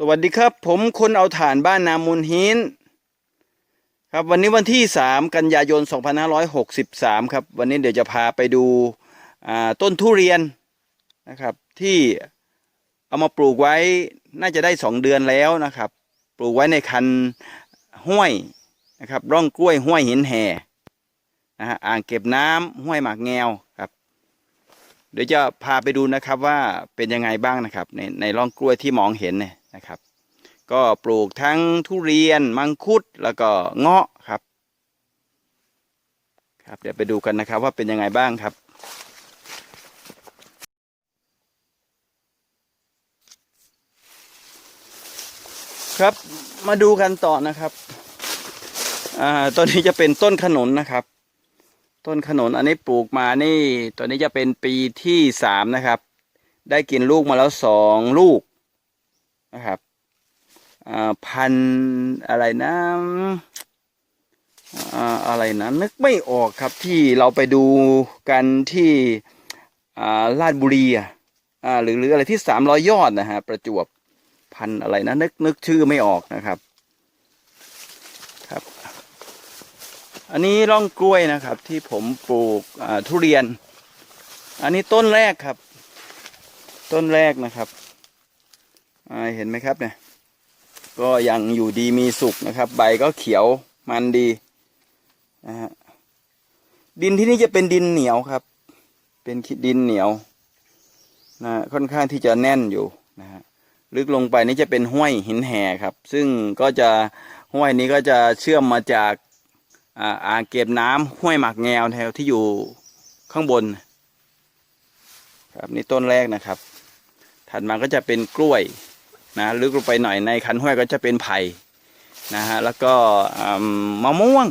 สวัสดีครับ ผมคนเอาถ่านบ้านนามูลหินครับวันนี้วันที่ 3 กันยายน 2563 ครับ วันนี้เดี๋ยวจะพาไปดูต้นทุเรียนนะครับ ที่เอามาปลูกไว้น่าจะได้ 2 เดือนแล้วนะครับ ปลูกไว้ในคันห้วยนะครับ ร่องกล้วยห้วยหินแห่นะฮะอ่างเก็บน้ำห้วยหมากแงวครับเดี๋ยวจะพาไปดูนะครับว่าเป็นยังไงบ้างนะครับในในร่องกล้วยที่มองเห็นเนี่ย นะครับ ก็ปลูกทั้งทุเรียนมังคุดแล้วก็เงาะครับ ครับ เดี๋ยวไปดูกันนะครับว่าเป็นยังไงบ้างครับครับมาดูกันต่อนะครับ อ่าต้นนี้จะเป็นต้นขนุนนะครับ ต้นขนุนอันนี้ปลูกมานี่ตัวนี้จะเป็นปีที่สามนะครับ ได้กินลูกมาแล้วสองลูก นะครับพันอะไรนะอ่าอะไรนะนึกไม่ออกครับที่เราไปดูกันที่ลาดบุรีอะหรือหรืออะไรที่สามร้อยยอดนะฮะประจวบพันอะไรนะนึกนึกชื่อไม่ออกนะครับครับ อันนี้ร่องกล้วยนะครับ ที่ผมปลูกทุเรียน อันนี้ต้นแรกครับ ต้นแรกนะครับ เห็นไหมครับเนี่ย ก็ยังอยู่ดีมีสุขนะครับ ใบก็เขียวมันดีนะฮะดินที่นี่จะเป็นดินเหนียวครับ เป็นดินเหนียวนะค่อนข้างที่จะแน่นอยู่นะฮะลึกลงไปนี่จะเป็นห้วยหินแห่ครับ ซึ่งก็จะห้วยนี้ก็จะเชื่อมมาจากอ่าอ่างเก็บน้ำห้วยหมากแงวแถวที่อยู่ข้างบน ครับนี่ต้นแรกนะครับ ถัดมาก็จะเป็นกล้วย นะลึกลงไปหน่อยในคันห้วยก็จะเป็นไผ่นะฮะแล้วก็มะม่วง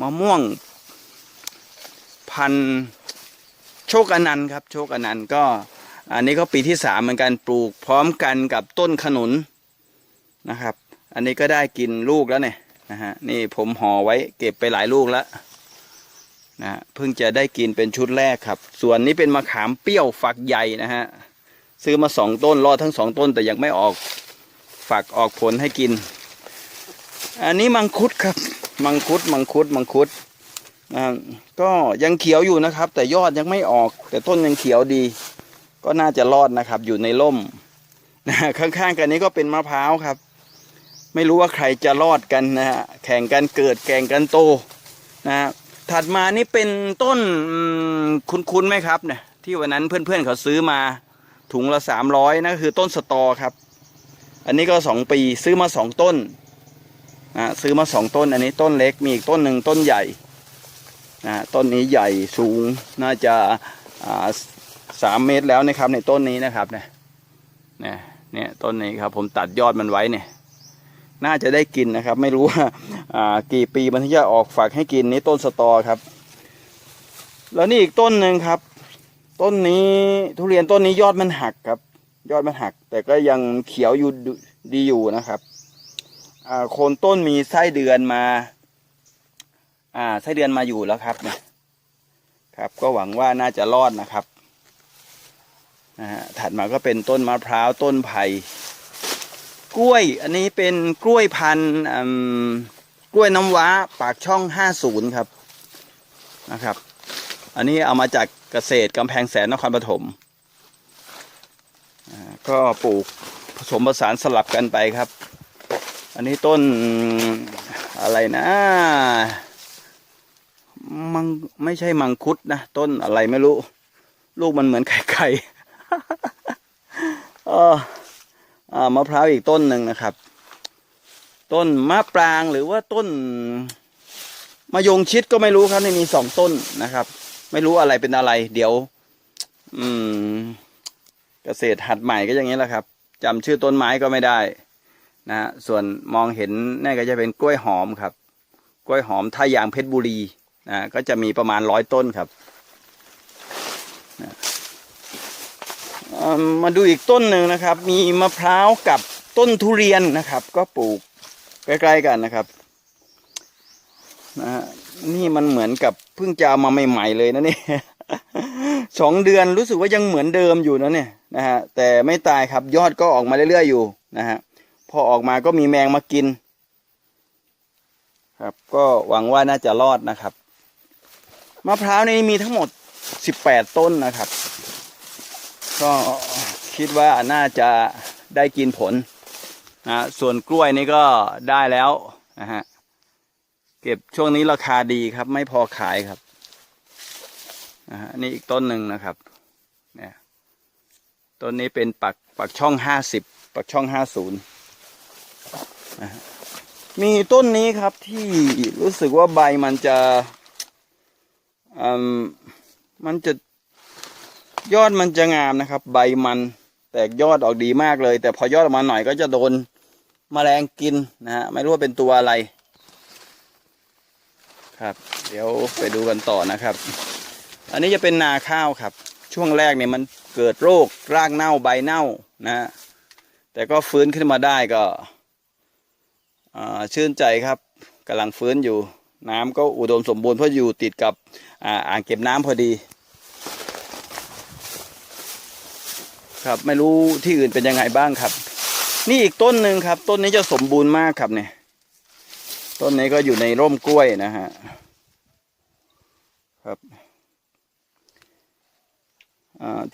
มะม่วง พันโชคอนันต์ครับ โชคอนันต์ก็อันนี้ก็ปีที่สามเหมือนกันปลูกพร้อมกันกับต้นขนุนนะครับ อันนี้ก็ได้กินลูกแล้วเนี่ยนะฮะนี่ผมห่อไว้เก็บไปหลายลูกแล้วนะเพิ่งจะได้กินเป็นชุดแรกครับ ส่วนนี้เป็นมะขามเปรี้ยวฝักใหญ่นะฮะ ซื้อมาสองต้นรอดทั้งสองต้น แต่ยังไม่ออกฝักออกผลให้กิน อันนี้มังคุดครับ มังคุดมังคุดมังคุดอ่าก็ยังเขียวอยู่นะครับ แต่ยอดยังไม่ออก แต่ต้นยังเขียวดี ก็น่าจะรอดนะครับ อยู่ในร่มนะข้างๆ กันนี้ก็เป็นมะพร้าวครับ ไม่รู้ว่าใครจะรอดกันนะฮะแข่งกันเกิดแข่งกันโตนะฮะถัดมานี่เป็นต้นคุ้นๆไหมครับเนี่ยที่วันนั้นเพื่อนๆเขาซื้อมา ถุงละสามร้อยนะคือต้นสตอครับ อันนี้ก็สองปีซื้อมาสองต้นนะซื้อมาสองต้น อันนี้ต้นเล็กมีอีกต้นหนึ่งต้นใหญ่นะต้นนี้ใหญ่สูงน่าจะสามเมตรแล้วนะครับ ในต้นนี้นะครับเนี่ยเนี่ยเนี่ยต้นนี้ครับ ผมตัดยอดมันไว้เนี่ย น่าจะได้กินนะครับ ไม่รู้ว่ากี่ปีมันถึงจะออกฝักให้กินนี่ต้นสตอครับ แล้วนี่อีกต้นหนึ่งครับ ต้นนี้ทุเรียนต้นนี้ยอดมันหักครับ ยอดมันหัก แต่ก็ยังเขียวอยู่ดีอยู่นะครับโคนต้นมีไส้เดือนมา อ่าไส้เดือนมาอยู่แล้วครับนี่ยครับ ก็หวังว่าน่าจะรอดนะครับนะฮะถัดมาก็เป็นต้นมะพร้าวต้นไผ่กล้วย อันนี้เป็นกล้วยพันธุ์กล้วยน้ำว้าปากช่องห้าศูนย์ครับนะครับ อันนี้เอามาจาก เกษตรกำแพงแสนนครปฐมอ่าก็ปลูกผสมผสานสลับกันไปครับ อันนี้ต้นอะไรนะมังไม่ใช่มังคุดนะ ต้นอะไรไม่รู้ ลูกมันเหมือนไข่ไข่เอออ่ามะพร้าวอีกต้นหนึ่งนะครับ ต้นมะปรางหรือว่าต้นมะยงชิดก็ไม่รู้ครับนี่มีสองต้นนะครับ ไม่รู้อะไรเป็นอะไร เดี๋ยว อืม เกษตรหัดใหม่ก็อย่างนี้แหละครับจำชื่อต้นไม้ก็ไม่ได้นะฮะส่วนมองเห็นนี่ก็จะเป็นกล้วยหอมครับ กล้วยหอมท่ายางเพชรบุรีนะก็จะมีประมาณร้อยต้นครับมาดูอีกต้นหนึ่งนะครับ มีมะพร้าวกับต้นทุเรียนนะครับ ก็ปลูกใกล้ๆกันนะครับนะฮะนี่มันเหมือนกับ เพิ่งจะเอามาใหม่ๆเลยนะนี่สองเดือนรู้สึกว่ายังเหมือนเดิมอยู่นะเนี่ยนะฮะแต่ไม่ตายครับยอดก็ออกมาเรื่อยๆอยู่นะฮะพอออกมาก็มีแมงมากิน ครับ ก็หวังว่าน่าจะรอดนะครับมะพร้าวนี้มีทั้งหมดสิบแปดต้นนะครับ ก็คิดว่าน่าจะได้กินผลนะส่วนกล้วยนี่ก็ได้แล้วนะฮะ เก็บช่วงนี้ราคาดีครับ ไม่พอขายครับนะฮะนี่อีกต้นหนึ่งนะครับเนี่ยต้นนี้เป็นปักปักช่องห้าสิบปักช่องห้าศูนย์นะฮะมีต้นนี้ครับที่รู้สึกว่าใบมันจะอืมมันจะยอดมันจะงามนะครับ ใบมันแตกยอดออกดีมากเลย แต่พอยอดออกมาหน่อยก็จะโดนแมลงกินนะฮะไม่รู้ว่าเป็นตัวอะไร ครับ เดี๋ยวไปดูกันต่อนะครับ อันนี้จะเป็นนาข้าวครับ ช่วงแรกเนี่ยมันเกิดโรครากเน่าใบเน่านะแต่ก็ฟื้นขึ้นมาได้ก็ชื่นใจครับกำลังฟื้นอยู่ น้ำก็อุดมสมบูรณ์เพราะอยู่ติดกับอ่าอ่างเก็บน้ำพอดี ครับไม่รู้ที่อื่นเป็นยังไงบ้างครับ นี่อีกต้นหนึ่งครับ ต้นนี้จะสมบูรณ์มากครับเนี่ย ต้นนี้ก็อยู่ในร่มกล้วยนะฮะครับ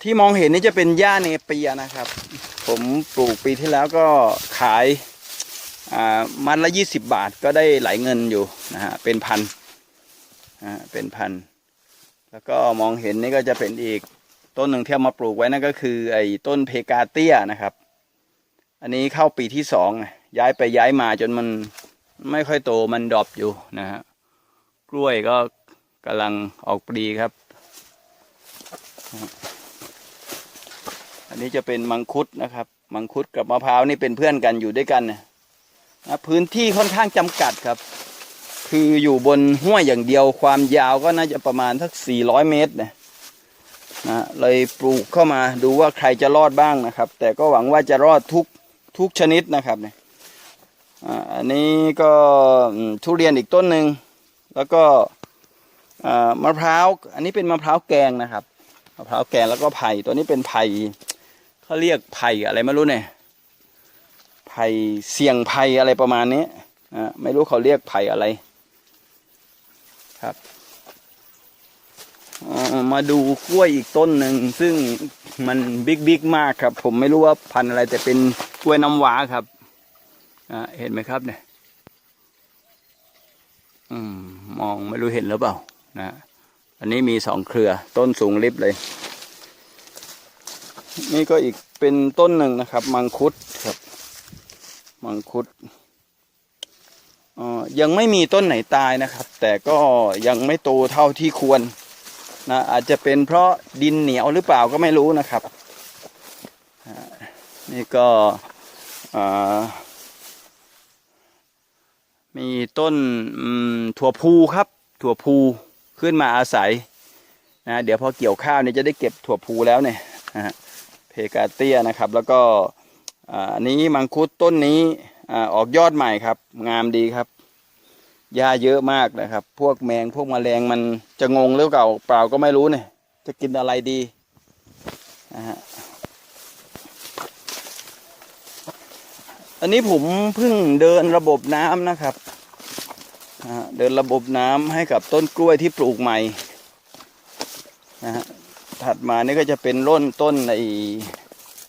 ที่มองเห็นนี่จะเป็นหญ้าเนเปียนะครับ ผมปลูกปีที่แล้วก็ขายอ่ามัดละยี่สิบบาทก็ได้หลายเงินอยู่นะฮะเป็นพันอ่าเป็นพัน แล้วก็มองเห็นนี่ก็จะเป็นอีกต้นหนึ่งที่เอามาปลูกไว้นั่นก็คือไอ้ต้นเพกาเตียนะครับ อันนี้เข้าปีที่สองย้ายไปย้ายมาจนมัน ไม่ค่อยโตมันดรอปอยู่นะฮะกล้วยก็กำลังออกปลีครับ อันนี้จะเป็นมังคุดนะครับ มังคุดกับมะพร้าวนี่เป็นเพื่อนกันอยู่ด้วยกันนะพื้นที่ค่อนข้างจำกัดครับ คืออยู่บนห้วยอย่างเดียวความยาวก็น่าจะประมาณสัก 400 เมตรนะนะเลยปลูกเข้ามาดูว่าใครจะรอดบ้างนะครับ แต่ก็หวังว่าจะรอดทุกทุกชนิดนะครับเนี่ย อันนี้ก็ทุเรียนอีกต้นหนึ่งแล้วก็มะพร้าวอันนี้เป็นมะพร้าวแกงนะครับมะพร้าวแกงแล้วก็ไผ่ตัวนี้เป็นไผ่เขาเรียกไผ่อะไรไม่รู้เนี่ยไผ่เสียงไผ่อะไรประมาณนี้อไม่รู้เขาเรียกไผ่อะไรครับมาดูกล้วยอีกต้นหนึ่งซึ่งมันบิ๊กบิ๊กมากครับ ผมไม่รู้ว่าพันธุ์อะไรแต่เป็นกล้วยน้ำว้าครับ เห็นไหมครับเนี่ยอมมองไม่รู้เห็นหรือเปล่านะอันนี้มีสองเครือต้นสูงลิบเลย นี่ก็อีกเป็นต้นหนึ่งนะครับ มังคุดครับ มังคุดยังไม่มีต้นไหนตายนะครับ แต่ก็ยังไม่โตเท่าที่ควรนะอาจจะเป็นเพราะดินเหนียวหรือเปล่าก็ไม่รู้นะครับ นี่ก็อ่า มีต้นถั่วพูครับ ถั่วพูขึ้นมาอาศัยนะเดี๋ยวพอเกี่ยวข้าวเนี่ยจะได้เก็บถั่วพูแล้วเนี่ยนะฮะเพกาเตียนะครับ แล้วก็อันนี้มังคุดต้นนี้อออกยอดใหม่ครับ งามดีครับหญ้าเยอะมากนะครับ พวกแมงพวกแมลงมันจะงงหรือเปล่าเปล่าก็ไม่รู้เนี่ยจะกินอะไรดีนะฮะอันนี้ผมเพิ่งเดินระบบน้ำนะครับ นะฮะเดินระบบน้ำให้กับต้นกล้วยที่ปลูกใหม่นะฮะถัดมานี่ก็จะเป็นร่นต้นไอ้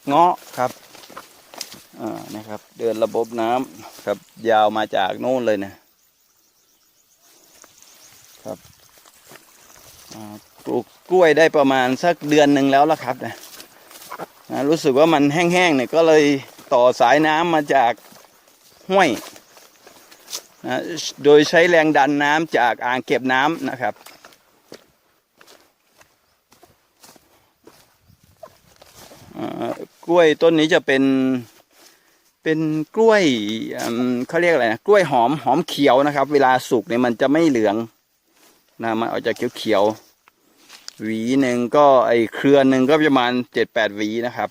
เงาะครับอ่านะครับ เดินระบบน้ำครับยาวมาจากโน่นเลยนะครับปลูกกล้วยได้ประมาณสักเดือนหนึ่งแล้วละครับนะนะรู้สึกว่ามันแห้งๆเนี่ยก็เลยต่อสายน้ำมาจากห้วย นะโดยใช้แรงดันน้ำจากอ่างเก็บน้ำนะครับ กล้วยต้นนี้จะเป็นเป็นกล้วยเขาเรียกอะไรนะกล้วยหอมหอมเขียวนะครับ เวลาสุกเนี่ยมันจะไม่เหลืองนะมันออกจากเขียวๆหวีหนึ่งก็ไอเครือหนึ่งก็ประมาณเจ็ดแปดหวีนะครับ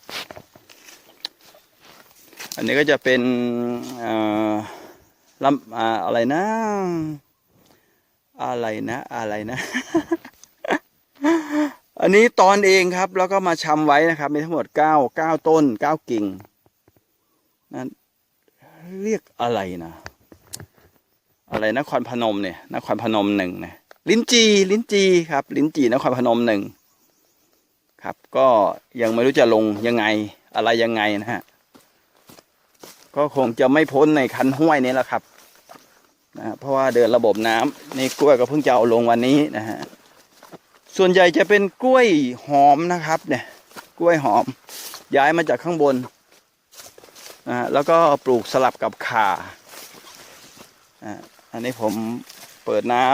อันนี้ก็จะเป็นเอ่อ ลำอ่าอะไรนะ อะไรนะ อะไรนะ อันนี้ตอนเองครับ แล้วก็มาชำไว้นะครับ มีทั้งหมดเก้าเก้าต้นเก้ากิ่งนั่นเรียกอะไรนะอะไรนครพนมเนี่ยนครพนมหนึ่งนะลิ้นจีลิ้นจีครับ ลิ้นจีนครพนมหนึ่งครับ ก็ยังไม่รู้จะลงยังไง อะไรยังไงนะฮะก็คงจะไม่พ้นในคันห้วยนี้แหละครับ นะเพราะว่าเดินระบบน้ำนี่กล้วยก็เพิ่งจะเอาลงวันนี้นะฮะส่วนใหญ่จะเป็นกล้วยหอมนะครับ เนี่ยกล้วยหอม ย้ายมาจากข้างบนนะแล้วก็ปลูกสลับกับข่าอ่าอันนี้ผมเปิดน้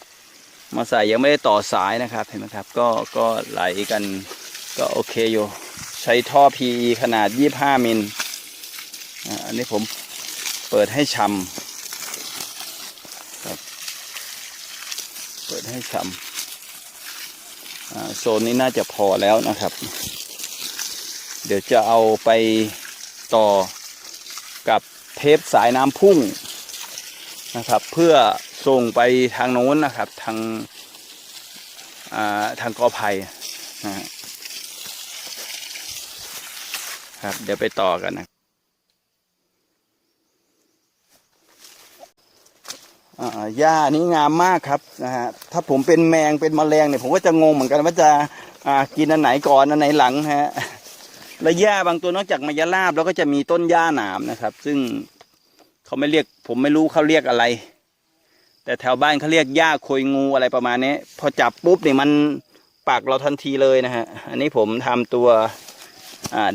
ำมาใส่ยังไม่ได้ต่อสายนะครับเห็นไหมครับ ก็ก็ไหลกันก็โอเคอยู่ใช้ท่อ PE ขนาด 25 มิลอ่าอันนี้ผมเปิดให้ชำครับ ให้ชำโซนนี้น่าจะพอแล้วนะครับ เดี๋ยวจะเอาไปต่อกับเทปสายน้ำพุ่งนะครับ เพื่อส่งไปทางโน้นนะครับ ทางาทางกอไผ่นะครับ เดี๋ยวไปต่อกันนะอ่า หญ้านี้งามมากครับนะฮะถ้าผมเป็นแมงเป็นแมลงเนี่ยผมก็จะงงเหมือนกันว่าจะกินอันไหนก่อนอันไหนหลังฮะและหญ้าบางตัวนอกจากมายาลาบแล้วก็จะมีต้นหญ้าหนามนะครับ ซึ่งเขาไม่เรียก ผมไม่รู้เขาเรียกอะไร แต่แถวบ้านเขาเรียกหญ้าโคยงูอะไรประมาณนี้พอจับปุ๊บเนี่ยมันปากเราทันทีเลยนะฮะอันนี้ผมทำตัว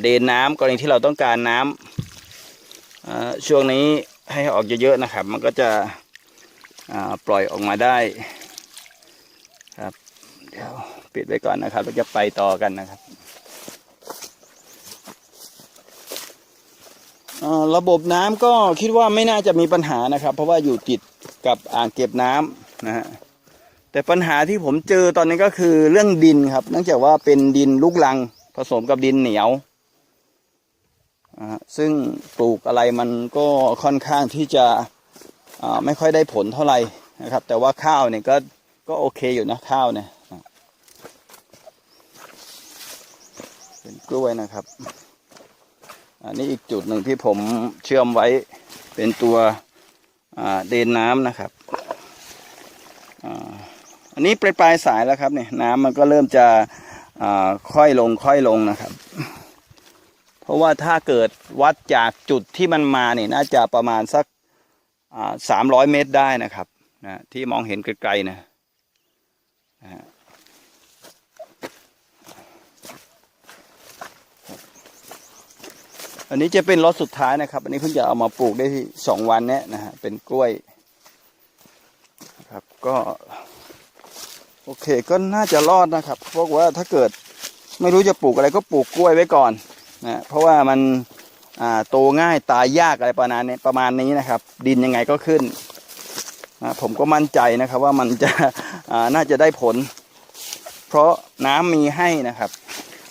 เดนน้ำกรณีที่เราต้องการน้ำอ่าช่วงนี้ให้ออกเยอะๆนะครับ มันก็จะ ปล่อยออกมาได้ครับ เดี๋ยวปิดไว้ก่อนนะครับเราจะไปต่อกันนะครับระบบน้ำก็คิดว่าไม่น่าจะมีปัญหานะครับ เพราะว่าอยู่ติดกับอ่างเก็บน้ำนะฮะแต่ปัญหาที่ผมเจอตอนนี้ก็คือเรื่องดินครับเนื่องจากว่าเป็นดินลูกลังผสมกับดินเหนียวซึ่งปลูกอะไรมันก็ค่อนข้างที่จะ ไม่ค่อยได้ผลเท่าไหร่นะครับ แต่ว่าข้าวเนี่ยก็ก็โอเคอยู่นะข้าวเนี่ยเป็นกล้วยนะครับ อันนี้อีกจุดหนึ่งที่ผมเชื่อมไว้เป็นตัวเดนน้ำนะครับอันนี้ปลายปลายสายแล้วครับเนี่ยน้ำมันก็เริ่มจะค่อยลงค่อยลงนะครับ เพราะว่าถ้าเกิดวัดจากจุดที่มันมาเนี่ยน่าจะประมาณสัก สามร้อยเมตรได้นะครับนะที่มองเห็นไกลๆนะนะอันนี้จะเป็นรถสุดท้ายนะครับ อันนี้เพิ่งจะเอามาปลูกได้ที่สองวันเนี้ยนะฮะเป็นกล้วยครับก็ โอเคก็น่าจะรอดนะครับเพราะว่าถ้าเกิดไม่รู้จะปลูกอะไรก็ปลูกกล้วยไว้ก่อนนะเพราะว่ามัน โตง่ายตายยากอะไรประมาณนี้ประมาณนี้นะครับ ดินยังไงก็ขึ้นนะผมก็มั่นใจนะครับว่ามันจะอ่าน่าจะได้ผล เพราะน้ำมีให้นะครับ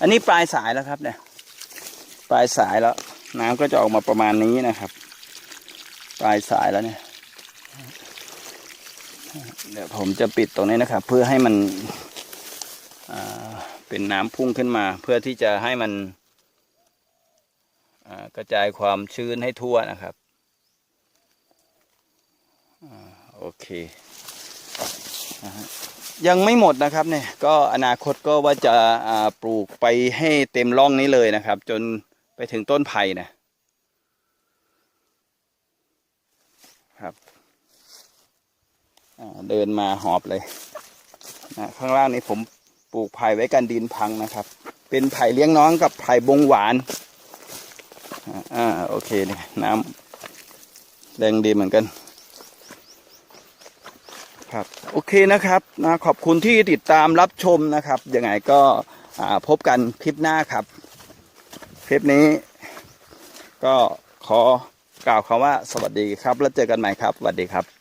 อันนี้ปลายสายแล้วครับเนี่ยปลายสายแล้ว น้ำก็จะออกมาประมาณนี้นะครับ ปลายสายแล้วเนี่ยเดี๋ยวผมจะปิดตรงนี้นะครับ เพื่อให้มันอ่าเป็นน้ำพุ่งขึ้นมา เพื่อที่จะให้มัน กระจายความชื้นให้ทั่วนะครับอ่าโอเคยังไม่หมดนะครับเนี่ยก็อนาคตก็ว่าจะอ่าปลูกไปให้เต็มร่องนี้เลยนะครับ จนไปถึงต้นไผ่นะครับอ่าเดินมาหอบเลยนะข้างล่างนี้ผมปลูกไผ่ไว้กันดินพังนะครับ เป็นไผ่เลี้ยงน้องกับไผ่บงหวาน อ่าโอเคเนี่ยน้ำแรงดีเหมือนกัน ครับโอเคนะครับนะขอบคุณที่ติดตามรับชมนะครับยังไงก็อ่าพบกันคลิปหน้าครับ คลิปนี้ ก็ขอกล่าวคำว่าสวัสดีครับ แล้วเจอกันใหม่ครับสวัสดีครับ